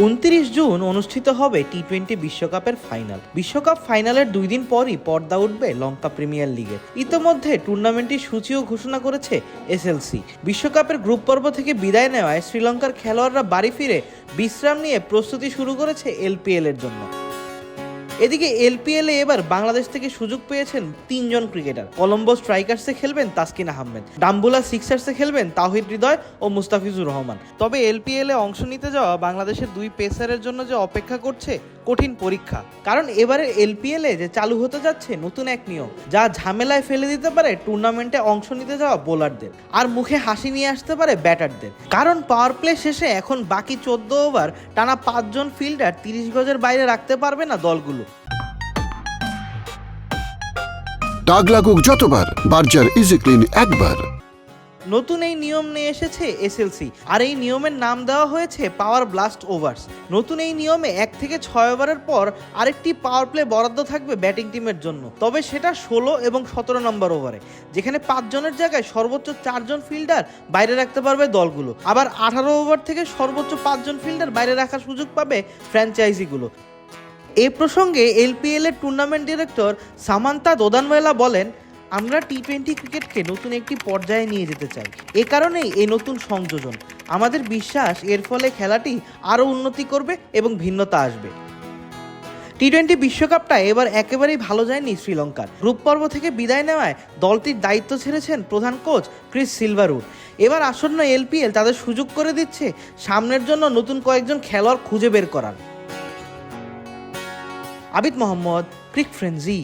উনত্রিশ জুন অনুষ্ঠিত হবে টি টোয়েন্টি বিশ্বকাপের ফাইনাল। বিশ্বকাপ ফাইনালের দুই দিন পরই পর্দা উঠবে লঙ্কা প্রিমিয়ার লিগের ইতোমধ্যে টুর্নামেন্টটির সূচিও ঘোষণা করেছে এসএলসি বিশ্বকাপের গ্রুপ পর্ব থেকে বিদায় নেওয়ায় শ্রীলঙ্কার খেলোয়াড়রা বাড়ি ফিরে বিশ্রাম নিয়ে প্রস্তুতি শুরু করেছে এলপিএল এর জন্য। এদিকে এলপিএল এ এবার বাংলাদেশ থেকে সুযোগ পেয়েছেন তিনজন ক্রিকেটার। কলম্বো স্ট্রাইকার্সে খেলবেন তাসকিন আহমেদ। ডাম্বুলা সিক্সার্সে খেলবেন তাহিদ হৃদয় ও মুস্তাফিজুর রহমান। তবে এলপিএল এ অংশ নিতে যাওয়া বাংলাদেশের দুই পেসারের জন্য যে অপেক্ষা করছে কঠিন পরীক্ষা। কারণ এবারে এলপিএল যে চালু হতে যাচ্ছে নতুন এক নিয়ম, যা ঝামেলায় ফেলে দিতে পারে টুর্নামেন্টে অংশ নিতে যাওয়া বোলারদের আর মুখে হাসি নিয়ে আসতে পারে ব্যাটারদের কারণ পাওয়ার প্লে শেষে এখন বাকি চোদ্দ ওভার টানা পাঁচজন ফিল্ডার তিরিশ গজের বাইরে রাখতে পারবে না দলগুলো। দাগ লাগুক যতবার, বার্জার ইজি ক্লিন একবার। নতুন এই নিয়ম নিয়ে এসেছে এসএলসি আর এই নিয়মের নাম দেওয়া হয়েছে পাওয়ার ব্লাস্ট ওভার্স নতুন এই নিয়মে এক থেকে ছয় ওভারের পর আরেকটি পাওয়ার প্লে বরাদ্দ থাকবে ব্যাটিং টিমের জন্য। তবে সেটা ষোলো এবং সতেরো নম্বর ওভারে যেখানে পাঁচজনের জায়গায় সর্বোচ্চ চারজন ফিল্ডার বাইরে রাখতে পারবে দলগুলো। আবার আঠারো ওভার থেকে সর্বোচ্চ পাঁচজন ফিল্ডার বাইরে রাখার সুযোগ পাবে ফ্র্যাঞ্চাইজিগুলো এ প্রসঙ্গে এলপিএল এর টুর্নামেন্ট ডিরেক্টর সামান্তা দোদানওয়েলা বলেন আমরা টি টোয়েন্টি ক্রিকেটকে নতুন একটি পর্যায়ে নিয়ে যেতে চাই। এ কারণেই এই নতুন সংযোজন। আমাদের বিশ্বাস, এর ফলে খেলাটি আরও উন্নতি করবে এবং ভিন্নতা আসবে। টি টোয়েন্টি বিশ্বকাপটা এবার একেবারেই ভালো যায়নি শ্রীলঙ্কার। গ্রুপ পর্ব থেকে বিদায় নেওয়ায় দলটির দায়িত্ব ছেড়েছেন প্রধান কোচ ক্রিস সিলভারউড। এবার আসন্ন এলপিএল তাদের সুযোগ করে দিচ্ছে সামনের জন্য নতুন কয়েকজন খেলোয়াড় খুঁজে বের করার। আবিদ মোহাম্মদ, ক্রিক ফ্রেন্সি।